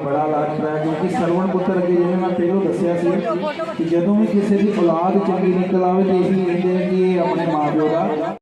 ਬੜਾ ਲਾਜਦਾ ਹੈ ਕਿਉਂਕਿ ਸਰਵਣ ਪੁੱਤਰ ਅੱਗੇ ਜਿਵੇਂ ਮੈਂ ਪਹਿਲਾਂ ਦੱਸਿਆ ਸੀ ਕਿ ਜਦੋਂ ਵੀ ਕਿਸੇ ਦੀ ਔਲਾਦ ਚੰਗੀ ਨਿਕਲ ਆਵੇ ਤੇ ਇਹੀ ਕਹਿੰਦੇ ਆ ਕਿ ਇਹ ਆਪਣੇ ਮਾਪਿਓ ਦਾ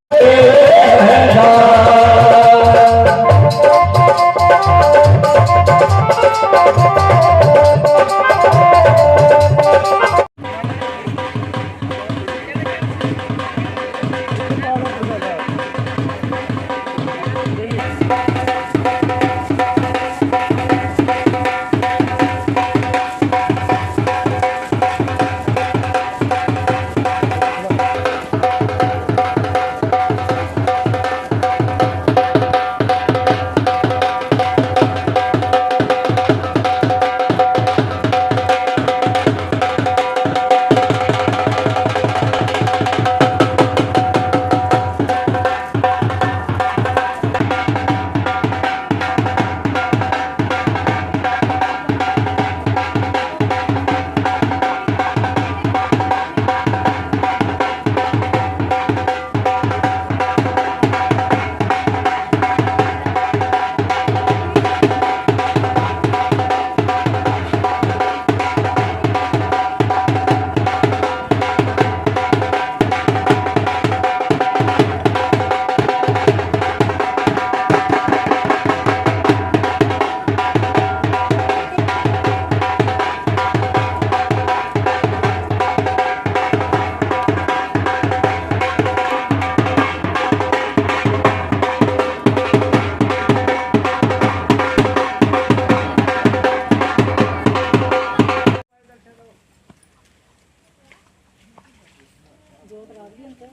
ਜੋਤ ਰਾਤ ਵੀ ਹੁੰਦਾ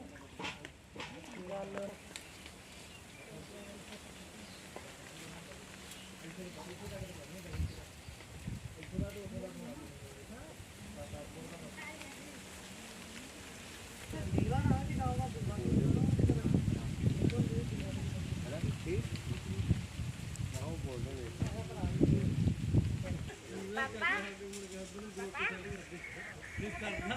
ਗੱਲ ਪਾਪਾ ਪਾਪਾ। ਕੀ ਕਰਨਾ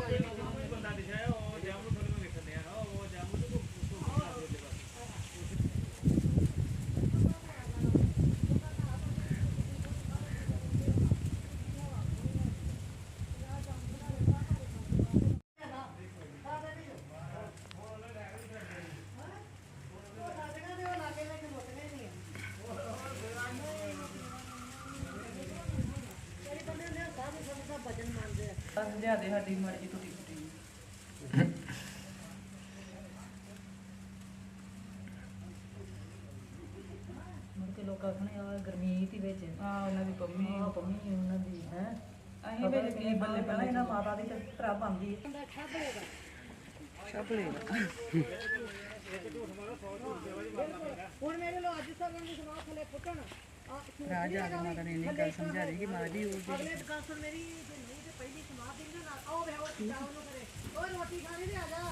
ਬੰਦਾ ਦਿਸ਼ਾ ਉਹ ਜਾਮ ਨੂੰ ਲਿਆ ਦੇ ਸਾਡੀ ਮਰਜ਼ੀ ਟੁੱਟੀ ਫੁੱਟੀ। ਮੁੜ ਕੇ ਲੋਕ ਆਖਣੇ ਆ ਗਰਮੀਤ ਹੀ ਵਿੱਚ। ਆ ਉਹਨਾਂ ਦੀ ਪੰਮੀ। ਆ ਪੰਮੀ ਉਹਨਾਂ ਦੀ ਹੈ। ਅਸੀਂ ਵਿੱਚ ਕੀ ਬੱਲੇ ਪਹਿਲਾਂ ਇਹਨਾਂ ਮਾਤਾ ਦੀ ਤੇ ਭਰਾ ਬੰਦੀ ਹੁਣ ਮੇਰੇ ਲੋ ਅੱਜ ਸਗਨ ਦੀ ਸੁਣਾ ਥਲੇ ਫੁੱਟਣ ਰਾਜ ਆ ਕੇ ਮਾਤਾ ਨੇ ਇੰਨੀ ਗੱਲ ਸਮਝਾ ਰਹੀ ਕਿ ਮਾਂ ਦੀ ਉਹ ਅਗਲੇ ਦੁਕਾਨ ਤੋਂ ਮੇਰੀ ਜੇ ਨਹੀਂ ਤੇ ਪਹਿਲੀ ਸੁਣਾ ਦਿੰਦੇ ਨਾ ਆਓ ਵੇ ਉਹ ਰੋਟੀ ਖਾਣੀ ਤੇ ਆ ਜਾ।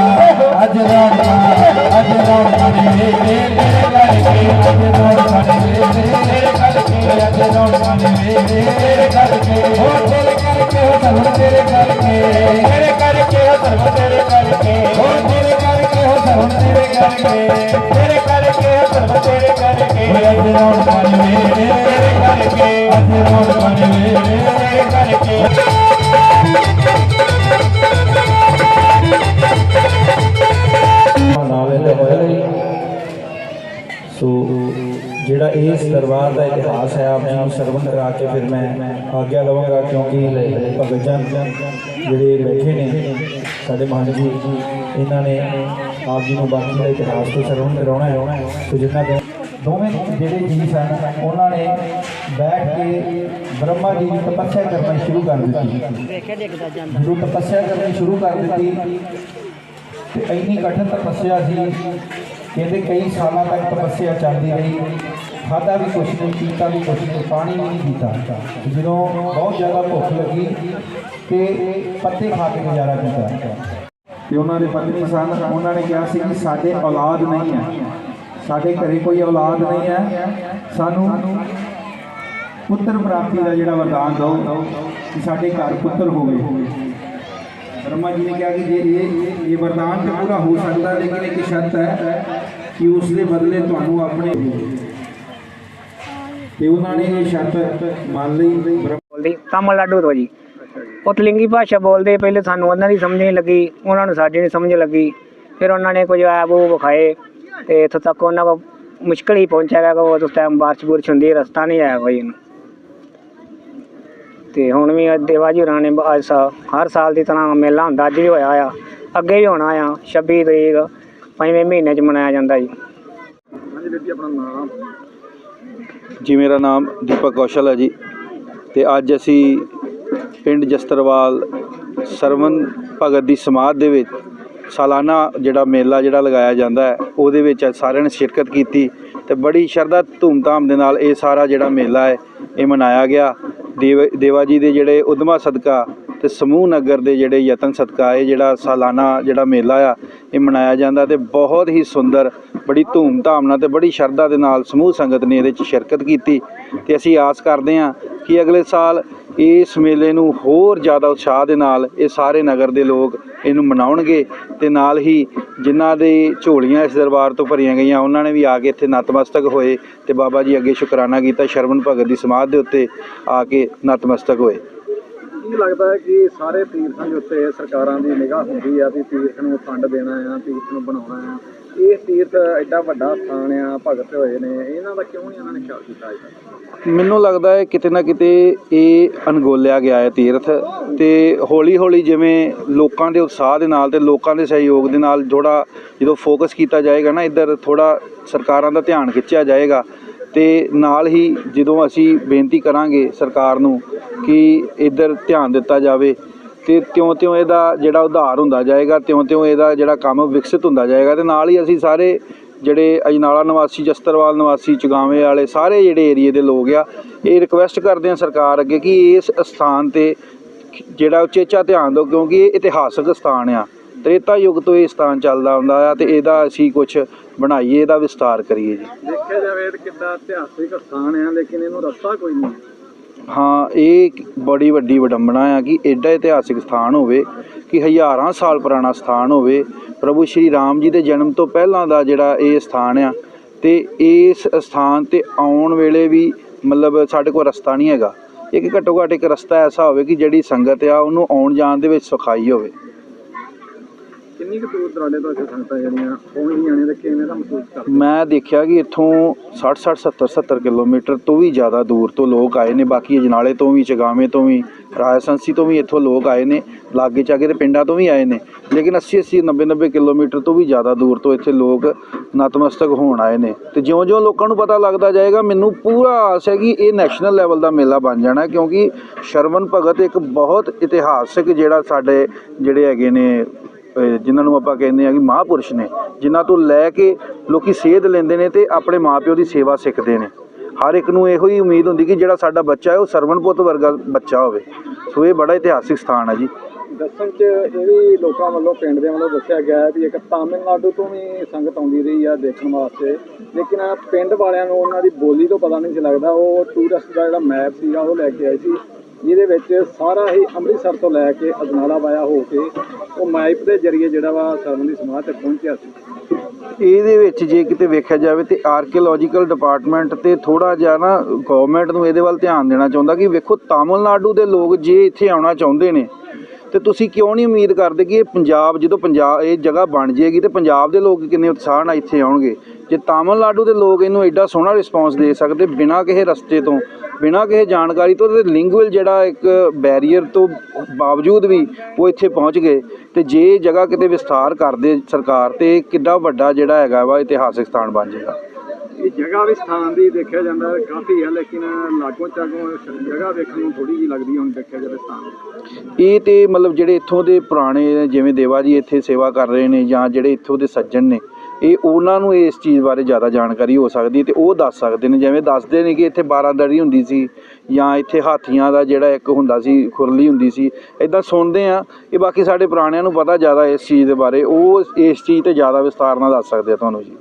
ਕੇ ਫਿਰ ਮੈਂ ਆਗਿਆ ਲਵਾਂਗਾ ਕਿਉਂਕਿ ਭਗਤ ਜਨ ਜਿਹੜੇ ਬੈਠੇ ਨੇ ਸਾਡੇ ਮਹਾਨ ਜੀ, ਇਹਨਾਂ ਨੇ ਆਪ ਜੀ ਨੂੰ ਬਾਕੀ ਦਾ ਇਤਿਹਾਸ ਤੋਂ ਸਰਵਨ ਕਰਾਉਣਾ ਹੈ। ਸੋ ਜਿੰਨਾ ਦੋਵੇਂ ਜਿਹੜੇ ਜੀ ਸਨ, ਉਹਨਾਂ ਨੇ ਬੈਠ ਕੇ ਬ੍ਰਹਮਾ ਜੀ ਦੀ ਤਪੱਸਿਆ ਕਰਨਾ ਸ਼ੁਰੂ ਕਰ ਦਿੱਤੀ। ਵੇਖਿਆ ਡਿੱਗਦਾ ਜਾਂਦਾ ਜਦੋਂ ਤਪੱਸਿਆ ਕਰਨੀ ਸ਼ੁਰੂ ਕਰ ਦਿੱਤੀ, ਤੇ ਇੰਨੀ ਕਠਿਨ ਤਪੱਸਿਆ ਸੀ ਇਹਦੇ ਕਈ ਸਾਲਾਂ ਤੱਕ ਤਪੱਸਿਆ ਚੱਲਦੀ ਰਹੀ। ਖਾਦਾ ਵੀ ਕੁਛ ਨਹੀਂ, ਪੀਤਾ ਵੀ ਕੁਛ ਨਹੀਂ, ਪਾਣੀ ਵੀ ਨਹੀਂ ਪੀਤਾ। ਜਦੋਂ ਬਹੁਤ ਜ਼ਿਆਦਾ ਭੁੱਖ ਲੱਗੀ ਤੇ ਪੱਤੇ ਖਾ ਕੇ ਗੁਜ਼ਾਰਾ ਕੀਤਾ। ਤੇ ਉਹਨਾਂ ਦੇ ਪਤਨੀ ਸਨ ਉਹਨਾਂ ਨੇ ਕਿਹਾ ਸੀ ਕਿ ਸਾਡੇ ਔਲਾਦ ਨਹੀਂ ਹੈ। ਸਾਡੇ ਘਰੇ ਕੋਈ ਔਲਾਦ ਨਹੀਂ ਹੈ। ਸਾਨੂੰ ਪੁੱਤਰ ਪ੍ਰਾਪਤੀ ਦਾ ਜਿਹੜਾ ਵਰਦਾਨ ਦਿਓ ਕਿ ਸਾਡੇ ਘਰ ਪੁੱਤਰ ਹੋਵੇ। ਬ੍ਰਹਮਾ ਜੀ ਨੇ ਕਿਹਾ ਕਿ ਜੇ ਇਹ ਇਹ ਵਰਦਾਨ ਤੇ ਪੂਰਾ ਹੋ ਸਕਦਾ, ਲੇਕਿਨ ਇੱਕ ਸ਼ਰਤ ਹੈ ਕਿ ਉਸ ਦੇ ਬਦਲੇ ਤੁਹਾਨੂੰ ਆਪਣੇ ਤੇ ਉਹਨਾਂ ਨੇ ਇਹ ਸ਼ਰਤ ਮੰਨ ਲਈ। ਬੋਲਦੀ ਤਾਮਿਲਨਾਡੂ ਤੋਂ ਜੀ। ਉਹ ਤੇਲੰਗੀ ਭਾਸ਼ਾ ਬੋਲਦੇ ਪਹਿਲੇ ਸਾਨੂੰ ਉਹਨਾਂ ਦੀ ਸਮਝ ਨਹੀਂ ਲੱਗੀ ਉਹਨਾਂ ਨੂੰ ਸਾਡੀ ਨਹੀਂ ਸਮਝ ਲੱਗੀ। ਫਿਰ ਉਹਨਾਂ ਨੇ ਕੁਝ ਐਬ ਉਹ ਵਿਖਾਏ ਤੇ ਇੱਥੋਂ ਤੱਕ ਉਹਨਾਂ ਕੋ ਮੁਸ਼ਕਲ ਹੀ ਪਹੁੰਚਿਆ ਗਿਆ ਕਿ ਉਸ ਟਾਈਮ ਬਾਰਿਸ਼ ਬੁਰਸ਼ ਹੁੰਦੀ ਹੈ, ਰਸਤਾ ਨਹੀਂ ਆਇਆ ਕੋਈ ਇਹਨੂੰ। ਤੇ ਹੁਣ ਵੀ ਦੇਵਾ ਜੀ ਹੋਰਾਂ ਨੇ ਅੱਜ ਹਰ ਸਾਲ ਦੀ ਤਰ੍ਹਾਂ ਮੇਲਾ ਹੁੰਦਾ ਅੱਜ ਵੀ ਹੋਇਆ ਆ ਅੱਗੇ ਵੀ ਹੋਣਾ ਆ 26 ਤਰੀਕ ਪੰਜਵੇਂ ਮਹੀਨੇ 'ਚ ਮਨਾਇਆ ਜਾਂਦਾ ਜੀ। ਜੀ ਮੇਰਾ ਨਾਮ ਦੀਪਕ ਕੌਸ਼ਲ ਹੈ ਜੀ। ਤੇ ਅੱਜ ਅਸੀਂ ਪਿੰਡ ਜਸਤਰਵਾਲ ਸਰਵਨ ਭਗਤ ਦੀ ਸਮਾਧ ਦੇ ਵਿੱਚ ਸਾਲਾਨਾ ਜਿਹੜਾ ਮੇਲਾ ਜਿਹੜਾ ਲਗਾਇਆ ਜਾਂਦਾ ਹੈ ਉਹਦੇ ਵਿੱਚ ਅੱਜ ਸਾਰਿਆਂ ਨੇ ਸ਼ਿਰਕਤ ਕੀਤੀ ਤੇ ਬੜੀ ਸ਼ਰਧਾ ਧੂਮਧਾਮ ਦੇ ਨਾਲ ਇਹ ਸਾਰਾ ਜਿਹੜਾ ਮੇਲਾ ਹੈ ਇਹ ਮਨਾਇਆ ਗਿਆ। ਦੇਵ ਦੇਵਾ ਜੀ ਦੇ ਜਿਹੜੇ ਉਦਮਾ ਸਦਕਾ ਤੇ ਸਮੂਹ ਨਗਰ ਦੇ ਜਿਹੜੇ ਯਤਨ ਸਦਕਾ ਇਹ ਜਿਹੜਾ ਸਾਲਾਨਾ ਜਿਹੜਾ ਮੇਲਾ ਆ, ਇਹ ਮਨਾਇਆ ਜਾਂਦਾ ਤੇ ਬਹੁਤ ਹੀ ਸੁੰਦਰ, ਬੜੀ ਧੂਮ-ਧਾਮ ਨਾਲ ਤੇ ਬੜੀ ਸ਼ਰਧਾ ਦੇ ਨਾਲ ਸਮੂਹ ਸੰਗਤ ਨੇ ਇਹਦੇ 'ਚ ਸ਼ਿਰਕਤ ਕੀਤੀ ਤੇ ਅਸੀਂ ਆਸ ਕਰਦੇ ਹਾਂ ਕਿ ਅਗਲੇ ਸਾਲ ਇਸ ਮੇਲੇ ਨੂੰ ਹੋਰ ਜ਼ਿਆਦਾ ਉਤਸ਼ਾਹ ਦੇ ਨਾਲ ਇਹ ਸਾਰੇ ਨਗਰ ਦੇ ਲੋਕ ਇਹਨੂੰ ਮਨਾਉਣਗੇ ਤੇ ਨਾਲ ਹੀ ਜਿਨ੍ਹਾਂ ਦੇ ਝੋਲੀਆਂ ਇਸ ਦਰਬਾਰ ਤੋਂ ਭਰੀਆਂ ਗਈਆਂ, ਉਹਨਾਂ ਨੇ ਵੀ ਆ ਕੇ ਇੱਥੇ ਨਤਮਸਤਕ ਹੋਏ ਤੇ ਬਾਬਾ ਜੀ ਅੱਗੇ ਸ਼ੁਕਰਾਨਾ ਕੀਤਾ ਸ਼ਰਵਨ ਭਗਤ ਦੀ ਸਮਾਧ ਦੇ ਉੱਤੇ ਆ ਕੇ ਨਤਮਸਤਕ ਹੋਏ। ਕੀ ਲੱਗਦਾ ਹੈ ਕਿ ਸਾਰੇ ਤੀਰਥਾਂ ਦੇ ਉੱਤੇ ਸਰਕਾਰਾਂ ਦੀ ਨਿਗਾਹ ਹੁੰਦੀ ਆ ਵੀ ਤੀਰਥ ਨੂੰ ਫੰਡ ਦੇਣਾ ਆ, ਤੀਰਥ ਨੂੰ ਬਣਾਉਣਾ ਆ। ਇਹ ਤੀਰਥ ਐਡਾ ਵੱਡਾ ਸਥਾਨ ਆ, ਭਗਤ ਹੋਏ ਨੇ। ਇਹਨਾਂ ਦਾ ਕਿਉਂ ਨਹੀਂ ਇਹਨਾਂ ਨੇ ਖਿਆਲ ਕੀਤਾ ਅਜੇ ਮੈਨੂੰ ਲੱਗਦਾ ਹੈ ਕਿਤੇ ਨਾ ਕਿਤੇ ਇਹ ਅਣਗੋਲਿਆ ਗਿਆ ਹੈ ਤੀਰਥ ਤੇ ਹੌਲੀ ਹੌਲੀ ਜਿਵੇਂ ਲੋਕਾਂ ਦੇ ਉਤਸ਼ਾਹ ਦੇ ਨਾਲ ਤੇ ਲੋਕਾਂ ਦੇ ਸਹਿਯੋਗ ਦੇ ਨਾਲ ਥੋੜਾ ਜਦੋਂ ਫੋਕਸ ਕੀਤਾ ਜਾਏਗਾ ਨਾ, ਇੱਧਰ ਥੋੜਾ ਸਰਕਾਰਾਂ ਦਾ ਧਿਆਨ ਖਿੱਚਿਆ ਜਾਏਗਾ ਤੇ ਨਾਲ ਹੀ ਜਦੋਂ ਅਸੀਂ ਬੇਨਤੀ ਕਰਾਂਗੇ ਸਰਕਾਰ ਨੂੰ ਕਿ ਇੱਧਰ ਧਿਆਨ ਦਿੱਤਾ ਜਾਵੇ ਤੇ ਤਿਉਂ-ਤਿਉਂ ਇਹਦਾ ਜਿਹੜਾ ਉਧਾਰ ਹੁੰਦਾ ਜਾਏਗਾ, ਤਿਉਂ-ਤਿਉਂ ਇਹਦਾ ਜਿਹੜਾ ਕੰਮ ਵਿਕਸਿਤ ਹੁੰਦਾ ਜਾਏਗਾ ਤੇ ਨਾਲ ਹੀ ਅਸੀਂ ਸਾਰੇ ਜਿਹੜੇ ਅਜਨਾਲਾ ਨਿਵਾਸੀ, ਜਸਤਰਵਾਲ ਨਿਵਾਸੀ, ਚੁਗਾਵੇਂ ਵਾਲੇ ਸਾਰੇ ਜਿਹੜੇ ਏਰੀਏ ਦੇ ਲੋਕ ਆ, ਇਹ ਰਿਕੁਐਸਟ ਕਰਦੇ ਆ ਸਰਕਾਰ ਅੱਗੇ ਕਿ ਇਸ ਸਥਾਨ ਤੇ ਜਿਹੜਾ ਉਚੇਚਾ ਧਿਆਨ ਦਿਓ ਕਿਉਂਕਿ ਇਹ ਇਤਿਹਾਸਕ ਸਥਾਨ ਆ। ਤ੍ਰੇਤਾ ਯੁੱਗ ਤੋਂ ਇਹ ਸਥਾਨ ਚੱਲਦਾ ਹੁੰਦਾ ਆ ਤੇ ਇਹਦਾ ਅਸੀਂ ਕੁਝ ਬਣਾਈਏ, ਇਹਦਾ ਵਿਸਤਾਰ ਕਰੀਏ ਜੀ। ਦੇਖਿਆ ਜਾਵੇ ਤਾਂ ਕਿੱਦਾਂ ਇਤਿਹਾਸਿਕ ਸਥਾਨ ਆ, ਲੇਕਿਨ ਇਹਨੂੰ ਰਸਤਾ ਕੋਈ ਨਹੀਂ। ਹਾਂ, ਇਹ ਇੱਕ ਬੜੀ ਵੱਡੀ ਵਿਡੰਬਣਾ ਆ ਕਿ ਐਡਾ ਇਤਿਹਾਸਿਕ ਸਥਾਨ ਹੋਵੇ, ਕਿ ਹਜ਼ਾਰਾਂ ਸਾਲ ਪੁਰਾਣਾ ਸਥਾਨ ਹੋਵੇ। ਪ੍ਰਭੂ ਸ਼੍ਰੀ ਰਾਮ ਜੀ ਦੇ ਜਨਮ ਤੋਂ ਪਹਿਲਾਂ ਦਾ ਜਿਹੜਾ ਇਹ ਸਥਾਨ ਆ, ਤੇ ਇਸ ਸਥਾਨ ਤੇ ਆਉਣ ਵੇਲੇ ਵੀ ਮਤਲਬ ਸਾਡੇ ਕੋਲ ਰਸਤਾ ਨਹੀਂ ਹੈਗਾ। ਇੱਕ ਘੱਟੋ ਘੱਟ ਇੱਕ ਰਸਤਾ ਐਸਾ ਹੋਵੇ ਕਿ ਜਿਹੜੀ ਸੰਗਤ ਆ, ਉਹਨੂੰ ਆਉਣ ਜਾਣ ਦੇ ਵਿੱਚ ਸੁਖਾਈ ਹੋਵੇ। ਕਿੰਨੀ ਕੁ ਦੂਰ ਦਰਾਡੇ ਤੋਂ ਇੱਥੇ ਸੰਗਤਾਂ ਜਿਹੜੀਆਂ ਪਹੁੰਚਦੀਆਂ ਨੇ ਤੇ ਕਿਵੇਂ ਦਾ ਮਹਿਸੂਸ ਕਰਦੇ ਮੈਂ ਦੇਖਿਆ ਕਿ ਇੱਥੋਂ 60 60 70 70 ਕਿਲੋਮੀਟਰ ਤੋਂ ਵੀ ਜ਼ਿਆਦਾ ਦੂਰ ਤੋਂ ਲੋਕ ਆਏ ਨੇ। ਬਾਕੀ ਅਜਨਾਲੇ ਤੋਂ ਵੀ, ਚਗਾਵੇਂ ਤੋਂ ਵੀ, ਰਾਜਸੰਸੀ ਤੋਂ ਵੀ ਇੱਥੋਂ ਲੋਕ ਆਏ ਨੇ, ਲਾਗੇ ਚਾਗੇ ਦੇ ਪਿੰਡਾਂ ਤੋਂ ਵੀ ਆਏ ਨੇ। ਲੇਕਿਨ 80 80 90 90 ਕਿਲੋਮੀਟਰ ਤੋਂ ਵੀ ਜ਼ਿਆਦਾ ਦੂਰ ਤੋਂ ਇੱਥੇ ਲੋਕ ਨਤਮਸਤਕ ਹੋਣ ਆਏ ਨੇ। ਤੇ ਜਿਉਂ-ਜਿਉਂ ਲੋਕਾਂ ਨੂੰ ਪਤਾ ਲੱਗਦਾ ਜਾਏਗਾ, ਮੈਨੂੰ ਪੂਰਾ ਆਸ ਹੈ ਕਿ ਇਹ ਨੈਸ਼ਨਲ ਲੈਵਲ ਦਾ ਮੇਲਾ ਬਣ ਜਾਣਾ, ਕਿਉਂਕਿ ਸ਼ਰਵਨ ਭਗਤ ਇੱਕ ਬਹੁਤ ਇਤਿਹਾਸਕ ਜਿਹੜਾ ਸਾਡੇ ਜਿਹੜੇ ਹੈਗੇ ਨੇ ਜਿਨ੍ਹਾਂ ਨੂੰ ਆਪਾਂ ਕਹਿੰਦੇ ਆ ਕਿ ਮਹਾਂਪੁਰਸ਼ ਨੇ, ਜਿਨ੍ਹਾਂ ਤੋਂ ਲੈ ਕੇ ਲੋਕੀ ਸੇਧ ਲੈਂਦੇ ਨੇ ਤੇ ਆਪਣੇ ਮਾਪਿਓ ਦੀ ਸੇਵਾ ਸਿੱਖਦੇ ਨੇ। ਹਰ ਇੱਕ ਨੂੰ ਇਹੋ ਹੀ ਉਮੀਦ ਹੁੰਦੀ ਕਿ ਜਿਹੜਾ ਸਾਡਾ ਬੱਚਾ ਹੈ, ਉਹ ਸਰਵਣ ਪੁੱਤ ਵਰਗਾ ਬੱਚਾ ਹੋਵੇ। ਸੋ ਇਹ ਬੜਾ ਇਤਿਹਾਸਿਕ ਸਥਾਨ ਹੈ ਜੀ। ਦੱਸਣ ਚ ਇਹ ਵੀ ਲੋਕਾਂ ਵੱਲੋਂ ਪਿੰਡ ਦੇ ਵੱਲੋਂ ਦੱਸਿਆ ਗਿਆ ਹੈ ਵੀ ਇੱਕ ਤਾਮਿਲਨਾਡੂ ਤੋਂ ਵੀ ਸੰਗਤ ਆਉਂਦੀ ਰਹੀ ਆ ਦੇਖਣ ਵਾਸਤੇ। ਲੇਕਿਨ ਪਿੰਡ ਵਾਲਿਆਂ ਨੂੰ ਉਹਨਾਂ ਦੀ ਬੋਲੀ ਤੋਂ ਪਤਾ ਨਹੀਂ ਸੀ ਲੱਗਦਾ। ਉਹ ਟੂਰਿਸਟ ਦਾ ਜਿਹੜਾ ਮੈਪ ਸੀਗਾ, ਉਹ ਲੈ ਕੇ ਆਏ ਸੀ। ਜਿਹਦੇ ਵਿੱਚ ਸਾਰਾ ਹੀ ਅੰਮ੍ਰਿਤਸਰ ਤੋਂ ਲੈ ਕੇ ਅਜਨਾਲਾ ਵਾਇਆ ਹੋ ਕੇ ਉਹ ਮੈਪ ਦੇ ਜ਼ਰੀਏ ਜਿਹੜਾ ਵਾ ਸਰਵਣ ਦੀ ਤੱਕ ਪਹੁੰਚਿਆ ਸੀ। ਇਹਦੇ ਵਿੱਚ ਜੇ ਕਿਤੇ ਵੇਖਿਆ ਜਾਵੇ ਤੇ ਆਰਕੀਓਲੋਜੀਕਲ ਡਿਪਾਰਟਮੈਂਟ ਤੇ ਥੋੜਾ ਜਿਹਾ ਨਾ ਗਵਰਨਮੈਂਟ ਨੂੰ ਇਹਦੇ ਵੱਲ ਧਿਆਨ ਦੇਣਾ ਚਾਹੁੰਦਾ ਕਿ ਵੇਖੋ ਤਾਮਿਲਨਾਡੂ ਦੇ ਲੋਕ ਜੇ ਇੱਥੇ ਆਉਣਾ ਚਾਹੁੰਦੇ ਨੇ, ਤੇ ਤੁਸੀਂ ਕਿਉਂ ਨਹੀਂ ਉਮੀਦ ਕਰਦੇ ਕਿ ਇਹ ਪੰਜਾਬ ਜਦੋਂ ਪੰਜਾਬ ਇਹ ਜਗ੍ਹਾ ਬਣ ਜਾਏਗੀ ਤੇ ਪੰਜਾਬ ਦੇ ਲੋਕ ਕਿੰਨੇ ਉਤਸ਼ਾਹ ਨਾਲ ਇੱਥੇ ਆਉਣਗੇ? ਜੇ ਤਾਮਿਲਨਾਡੂ ਦੇ ਲੋਕ ਇਹਨੂੰ ਐਡਾ ਸੋਹਣਾ ਰਿਸਪੌਂਸ ਦੇ ਸਕਦੇ ਬਿਨਾਂ ਕਿਸੇ ਰਸਤੇ ਤੋਂ ਬਿਨਾਂ ਕਿਸੇ ਜਾਣਕਾਰੀ ਤੋਂ ਤੇ ਲਿੰਗੁਅਲ ਜਿਹੜਾ ਇੱਕ ਬੈਰੀਅਰ ਤੋਂ ਬਾਵਜੂਦ ਵੀ ਉਹ ਇੱਥੇ ਪਹੁੰਚ ਗਏ ਤੇ ਜੇ ਇਹ ਜਗ੍ਹਾ ਕਿਤੇ ਵਿਸਥਾਰ ਕਰਦੇ ਸਰਕਾਰ ਤੇ ਇਹ ਕਿੱਡਾ ਵੱਡਾ ਜਿਹੜਾ ਹੈਗਾ ਵਾ ਇਤਿਹਾਸਿਕ ਸਥਾਨ ਬਣ ਜਾਏਗਾ। ਇਹ ਜਗ੍ਹਾ ਵੀ ਸਥਾਨ ਦੀ ਦੇਖਿਆ ਜਾਂਦਾ ਕਾਫੀ ਹੈ ਲੇਕਿਨ ਲਾਗੋਂ ਚਾਗੋਂ ਜਗ੍ਹਾ ਵੇਖਣ ਨੂੰ ਥੋੜੀ ਜਿਹੀ ਲੱਗਦੀ ਹੁਣ ਦੇਖਿਆ ਜਾਵੇ ਸਥਾਨ ਇਹ ਤੇ ਮਤਲਬ ਜਿਹੜੇ ਇੱਥੋਂ ਦੇ ਪੁਰਾਣੇ ਜਿਵੇਂ ਦੇਵਾ ਜੀ ਇੱਥੇ ਸੇਵਾ ਕਰ ਰਹੇ ਨੇ ਜਾਂ ਜਿਹੜੇ ਇੱਥੋਂ ਦੇ ਸੱਜਣ ਨੇ ਇਹ ਉਹਨਾਂ ਨੂੰ ਇਸ ਚੀਜ਼ ਬਾਰੇ ਜ਼ਿਆਦਾ ਜਾਣਕਾਰੀ ਹੋ ਸਕਦੀ ਹੈ ਤੇ ਉਹ ਦੱਸ ਸਕਦੇ ਨੇ, ਜਿਵੇਂ ਦੱਸਦੇ ਨੇ ਕਿ ਇੱਥੇ ਬਾਰਾਂਦਰੀ ਹੁੰਦੀ ਸੀ ਜਾਂ ਇੱਥੇ ਹਾਥੀਆਂ ਦਾ ਜਿਹੜਾ ਇੱਕ ਹੁੰਦਾ ਸੀ, ਖੁਰਲੀ ਹੁੰਦੀ ਸੀ। ਇਦਾਂ ਸੁਣਦੇ ਆ ਇਹ ਬਾਕੀ ਸਾਡੇ ਪੁਰਾਣਿਆਂ ਨੂੰ ਪਤਾ ਜ਼ਿਆਦਾ ਇਸ ਚੀਜ਼ ਦੇ ਬਾਰੇ। ਉਹ ਇਸ ਚੀਜ਼ ਤੇ ਜ਼ਿਆਦਾ ਵਿਸਤਾਰ ਨਾਲ ਦੱਸ ਸਕਦੇ ਆ ਤੁਹਾਨੂੰ ਜੀ।